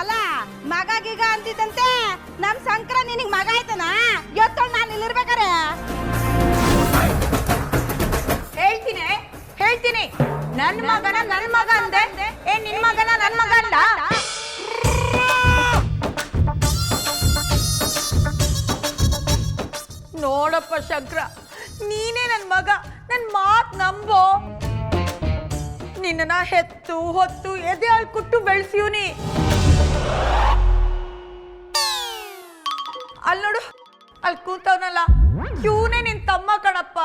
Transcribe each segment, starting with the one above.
ಅಲ್ಲ ಮಗ ಗೀಗ ಅಂತಿದ್ದಂತೆ ನಮ್ ಸಂಕ್ರ ನಿನಗ್ ಮಗ ಐತನ ಇವತ್ತೊಳ್ ನಾನು ಇಲ್ಲಿರ್ಬೇಕಾರೆ? ಹೇಳ್ತೀನಿ ಹೇಳ್ತೀನಿ. ನನ್ನ ಮಗನ ನನ್ನ ಮಗ ಅಂದೆ. ಏ ನಿನ್ ಮಗನ ನನ್ ಮಗ ಅಲ್ಲ ನೋಡಪ್ಪ ಶಂಕ್ರ ನೀನೇ ನನ್ ಮಗ ನನ್ ಮಾತ್ ನಂಬೋ. ನಿನ್ನ ಹೆತ್ತು ಹೊತ್ತು ಎದೆ ಹಾಳು ಕುಟ್ಟು ಬೆಳೆಸಿವ್ನಿ. ಅಲ್ಲಿ ನೋಡು ಅಲ್ಲಿ ಕೂತವನಲ್ಲ. ಇವನೇ ನಿನ್ ತಮ್ಮ ಕಣಪ್ಪ.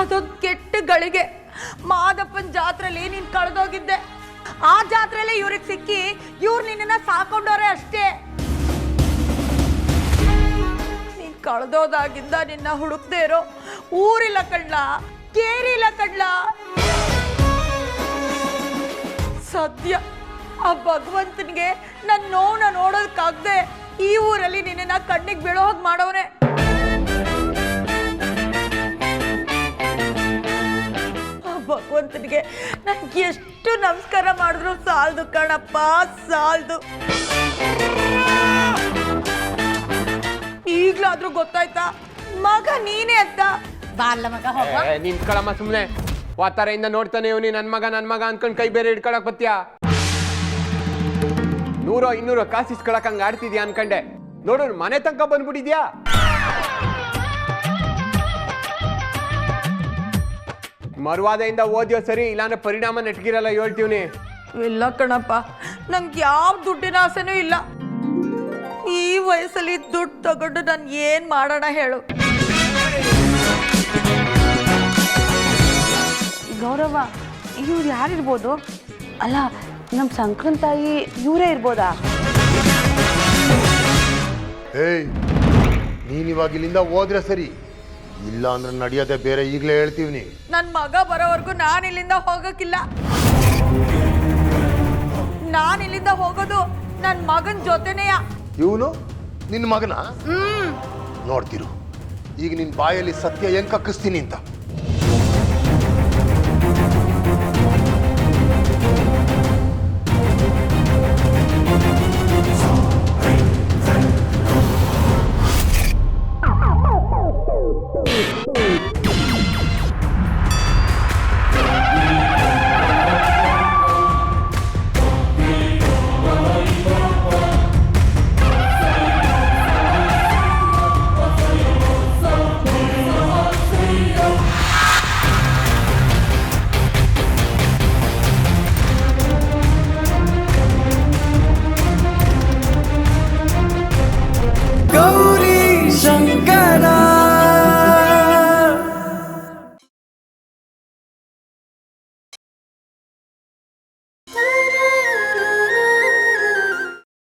ಅದೊಂದು ಕೆಟ್ಟ ಗಳಿಗೆ. ಮಾದಪ್ಪನ ಜಾತ್ರೆಲಿ ನೀನ್ ಕಳೆದೋಗಿದ್ದೆ. ಆ ಜಾತ್ರೆಲಿ ಇವ್ರಿಗೆ ಸಿಕ್ಕಿ ಇವ್ರು ನಿನ್ನ ಸಾಕೊಂಡವ್ರೆ ಅಷ್ಟೇ. ನೀನ್ ಕಳೆದೋದಾಗಿಂದ ನಿನ್ನ ಹುಡುಕ್ದೇ ಇರೋ ಊರಿಲ್ಲ ಕಡ್ಲ ಕೇರಿಲ್ಲ ಕಡ್ಲ ಸದ್ಯ ಆ ಭಗವಂತನಿಗೆ ನನ್ನ ನೋವನ್ನ ನೋಡೋದಕ್ಕಾಗದೆ ಈ ಊರಲ್ಲಿ ನಿನ್ನ ಕಣ್ಣಿಗೆ ಬೀಳೋ ಹಾಗೆ ಮಾಡೋನೆ ಆ ಭಗವಂತನಿಗೆ ನನಗೆ ಎಷ್ಟು ನಮಸ್ಕಾರ ಮಾಡಿದ್ರು ಸಾಲ್ದು ಕಣಪ್ಪ ಸಾಲ್ದು. ಈಗ್ಲಾದ್ರೂ ಗೊತ್ತಾಯ್ತಾ? ಮಗ ನೀನೇ ಅಂತ. ಬಾಲ ಮಗ ಹೋಗ ಏ, ನಿಂತ್ಕೊಳಮ್ಮ ಸುಮ್ನೆ. ವಾತಾರೆಯಿಂದ ನೋಡ್ತಾನೆ ಇವನಿ ನನ್ನ ಮಗ ನನ್ನ ಮಗ ಅನ್ಕೊಂಡು ಕೈ ಬೇರೆ ಹಿಡ್ಕೊಳಕ್ ಬತ್ತೀಯ? ನೂರೋ ಇನ್ನೂರೋ ಕಾಸು ಇಸ್ಕೊಳಕ್ ಹಂಗ ಆಡ್ತಿದ್ಯಾ ಅನ್ಕಂಡೆ. ನೋಡು ಮನೆ ತನಕ ಬಂದ್ಬಿಟ್ಟಿದ್ಯಾ? ಮರುವಾದೆಯಿಂದ ಓದ್ಯೋ ಸರಿ ಇಲ್ಲಾಂದ್ರೆ ಪರಿಣಾಮ ನೆಟ್ಗಿರಲ್ಲ ಹೇಳ್ತೀವ್ನಿ. ಇಲ್ಲ ಕಣಪ್ಪ, ನಂಗೆ ಯಾವ ದುಡ್ಡಿನ ಆಸೆನೂ ಇಲ್ಲ. ಈ ವಯಸ್ಸಲ್ಲಿ ದುಡ್ಡು ತಗೊಂಡು ನಾನು ಏನ್ ಮಾಡೋಣ ಹೇಳು. ಗೌರವ ಇವ್ರು ಯಾರಿರ್ಬೋದು ಅಲ್ಲ ನಮ್ಮ ಸಂಕ್ರನ್ ತಾಯಿ ಇವರೇ ಇರ್ಬೋದಾ? ಏಯ್ ನೀನ್ ಇವಾಗ ಇಲ್ಲಿಂದ ಹೋದ್ರೆ ಸರಿ. ಇಲ್ಲ ಅಂದ್ರೆ ನಡೆಯೋದೇ ಬೇರೆ ಈಗಲೇ ಹೇಳ್ತೀವಿ ನೀ. ನನ್ನ ಮಗ ಬರೋವರೆಗೂ ನಾನು ಇಲ್ಲಿಂದ ಹೋಗಕ್ಕಿಲ್ಲ ನಾನು ಇಲ್ಲಿಂದ ಹೋಗೋದು ನನ್ನ ಮಗನ ಜೊತೆನೆಯ. ಇವನು? ನಿನ್ನ ಮಗನ? ನೋಡ್ತಿರು ಈಗ ನಿನ್ನ ಬಾಯಲ್ಲಿ ಸತ್ಯ ಹೆಂಗ್ ಕಕ್ಕಿಸ್ತೀನಿ ಅಂತ. Ooh.